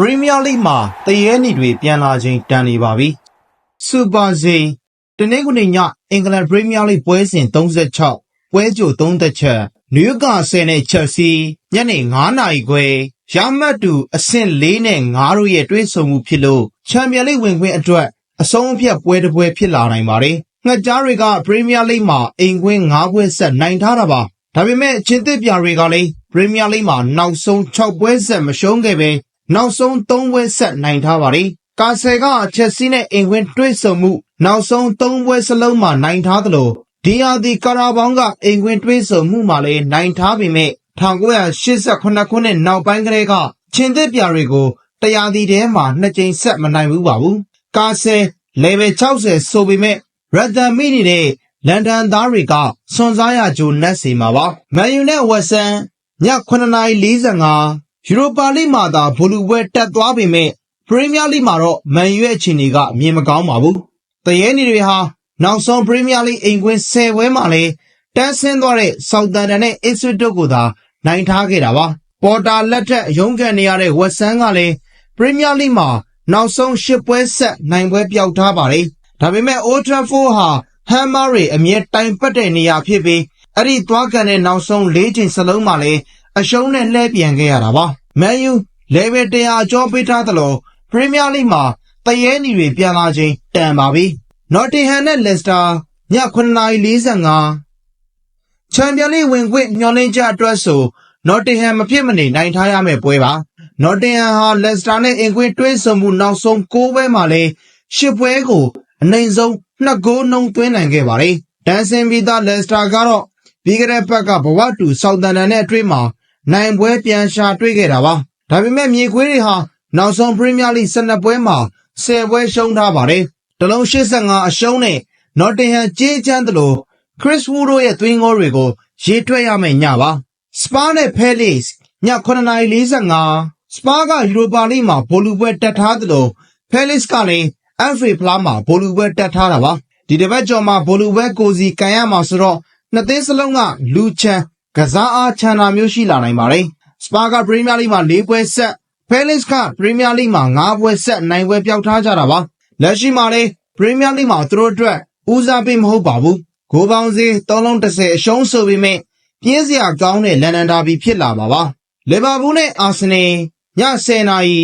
ပရီးမီးယားလိမှာတရေနီတွေပြန်လာခြင်းတန်နေပါပြီ။စူပါဇီတနင်္ဂနွေညအင်္ဂလန်ပရီးမီးယားလိပွဲစဉ်36ပွဲကြို3ချက်နယူကာဆယ်နဲ့ချက်စီညနေ9နာရီခွဲရမတ်တူအဆင့်4နဲ့5တို့ရဲ့တွဲဆုံမှုဖြစ်လို့ချန်ပီယံလိဝင်ခွင့်အတွက်အဆုံးအဖြတ်ပွဲတစ်ပွဲဖြစ်လာနိုင်ပါတယ်။ငှက်ကြားတွေကပရီးမီးယားလိမှာအိမ်ခွင်း5ပွဲဆက်နိုင်ထားတာပါ။ဒါပေမဲ့ချင်းသစ်ပြတွေကလည်းပရီးမီးယားလိမှာနောက်ဆုံး6ပွဲဆက်မရှုံးခဲ့ပဲ နောက်ဆုံး3ပွဲဆက်နိုင်ထားပါတယ်။ကာဆယ်ကချက်စီနဲ့အိမ်ခွင်းတွဲဆုံမှုနောက်ဆုံး3ပွဲစလုံးမှာနိုင်ထားသလိုဒီယာဒီကာရာဘောင်းကအိမ်ခွင်းတွဲဆုံမှုမှာလည်းနိုင်ထားပေမဲ့1988ခုနှစ်နောက်ပိုင်းကလေးကချင်းသစ်ပြတွေကိုတရားဒီထဲမှာနှစ်ကြိမ်ဆက်မနိုင်ဘူးပါဘူး။ကာဆယ် level 60ဆိုပေမဲ့ရဒန်မိနေတဲ့လန်ဒန်သားတွေကစွန်စားရကြိုနက်စီမှာပါ။မန်ယူနဲ့ဝက်ဆန်ည9:45 ယူရိုပါလိမှာသာဘိုလူပွဲတက်သွားပေမဲ့ပရီးမီးယားလိမှာတော့မန်ယူရဲ့အခြေအနေကအမြင်မကောင်းပါဘူး။တရေနေတွေဟာနောက်ဆုံးပရီးမီးယားလိအိမ်ကွင်း10ပွဲမှာလည်းတန်းဆင်းသွားတဲ့ဆောက်တန်တန်နဲ့အစ်ဆွစ်တို့ကိုသာနိုင်ထားခဲ့တာပါ။ပေါ်တာလက်ထက်ရုံးကန်နေရတဲ့ဝက်ဆန်ကလည်းပရီးမီးယားလိမှာနောက်ဆုံး10ပွဲဆက်နိုင်ပွဲပြောက်ထားပါတယ်။ဒါပေမဲ့ Old Trafford ဟာဟမ်မာရီအမြဲတိုင်ပတ်တဲ့နေရာဖြစ်ပြီးအဲ့ဒီသွားကန်တဲ့နောက်ဆုံး၄ချိန်စလုံးမှာလည်း အရှုံးနဲ့လှည့်ပြန်ခဲ့ရတာပါ။မန်ယူ level 100အကျော်ပေးထားသလိုပရီးမီးယားလိမှာတရေနီတွေပြန်လာခြင်းတန်ပါပြီ။ Nottingham နဲ့ Leicester ည9:45ချန်ပီယံလိဝင်ခွင့်မျှော်လင့်ချက်အတွက်ဆို Nottingham မဖြစ်မနေနိုင်ထားရမယ့်ပွဲပါ။ Nottingham ဟာ Leicester နဲ့အင်ကွင်းတွဲဆုံမှုနောက်ဆုံး6ပွဲမှာလည်း10ပွဲကိုအနိုင်ဆုံး2ဂိုးနှုန်းသွင်းနိုင်ခဲ့ပါတယ်။ဒန်ဆင်ဗီသား Leicester ကတော့ပြီးခဲ့တဲ့ဘက်ကဘဝတူဆောက်တန်တန်နဲ့အတွေ့မှာ နိုင်ပွဲပြန်ရှာတွေ့ခဲ့တာပါ။ဒါပေမဲ့မြေခွေးတွေဟာနောက်ဆုံးပရီးမီးယားလိ12ပွဲမှာ10ပွဲရှုံးထားပါတယ်။တလုံး85အရှုံးနဲ့ Nottingham ကြေးချမ်းသလို Chris Wood တို့ရဲ့သွင်းဂိုးတွေကိုရေးထွက်ရမယ့်ညပါ။ Spa နဲ့ Palace ည9:45 Spa ကယူရိုပါလိမှာဘိုလူပွဲတက်ထားသလို Palace ကလည်း FA ဖလားမှာဘိုလူပွဲတက်ထားတာပါ။ဒီတစ်ပတ်ကျော်မှာဘိုလူပွဲကိုစီကန်ရမှာဆိုတော့နှစ်သင်းစလုံးကလူချမ်း ကစားအားချမ်းသာမျိုးရှိလာနိုင်ပါတယ်။ Spa ကပရီးမီးယားလိမှာ၄ပွဲဆက် Palace ကပရီးမီးယားလိမှာ၅ပွဲဆက်နိုင်ပွဲပြောက်ထားကြတာပါ။လက်ရှိမှာလည်းပရီးမီးယားလိမှာသူတို့အတွက်ဦးစားပေးမဟုတ်ပါဘူး။ဂိုးပေါင်းစည်း3လုံး30အရှုံးဆိုပေမဲ့ပြင်းစရာကောင်းတဲ့လန်ဒန်ဒါဘီဖြစ်လာမှာပါ။လီဗာပူးနဲ့အာဆင်နယ်ည10နာရီ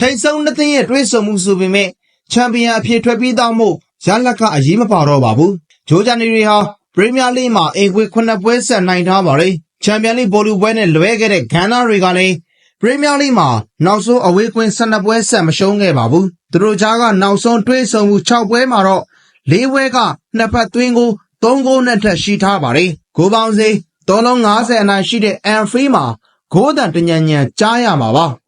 ထိတ်ဆုံးနှစ်သင်းရဲ့တွဲဆုံမှုဆိုပေမဲ့ချန်ပီယံအဖြစ်ထွက်ပြီးသားမို့ရလတ်ကအရေးမပါတော့ပါဘူး။ဂျိုးဂျာနီတွေဟာ ပရီးမီးယားလိမှာ အိမ်ခွေ9ပွဲဆက်နိုင်ထားပါတယ်။ချန်ပီယံလိဘောလူပွဲနဲ့လွဲခဲ့တဲ့ဂန်နာတွေကလည်းပရီးမီးယားလိမှာနောက်ဆုံးအဝေးကွင်း12ပွဲဆက်မရှုံးခဲ့ပါဘူး။သူတို့ကြားကနောက်ဆုံးတွဲဆုံမှု6ပွဲမှာတော့၄ပွဲကနှစ်ဖက်သွင်းကို3ဂိုးနဲ့ထက်ရှိထားပါတယ်။ဂိုးပေါင်းစည်း3လုံး90အနိုင်ရှိတဲ့အန်ဖရီမှာဂိုးတန်တညံညံကြားရမှာပါ။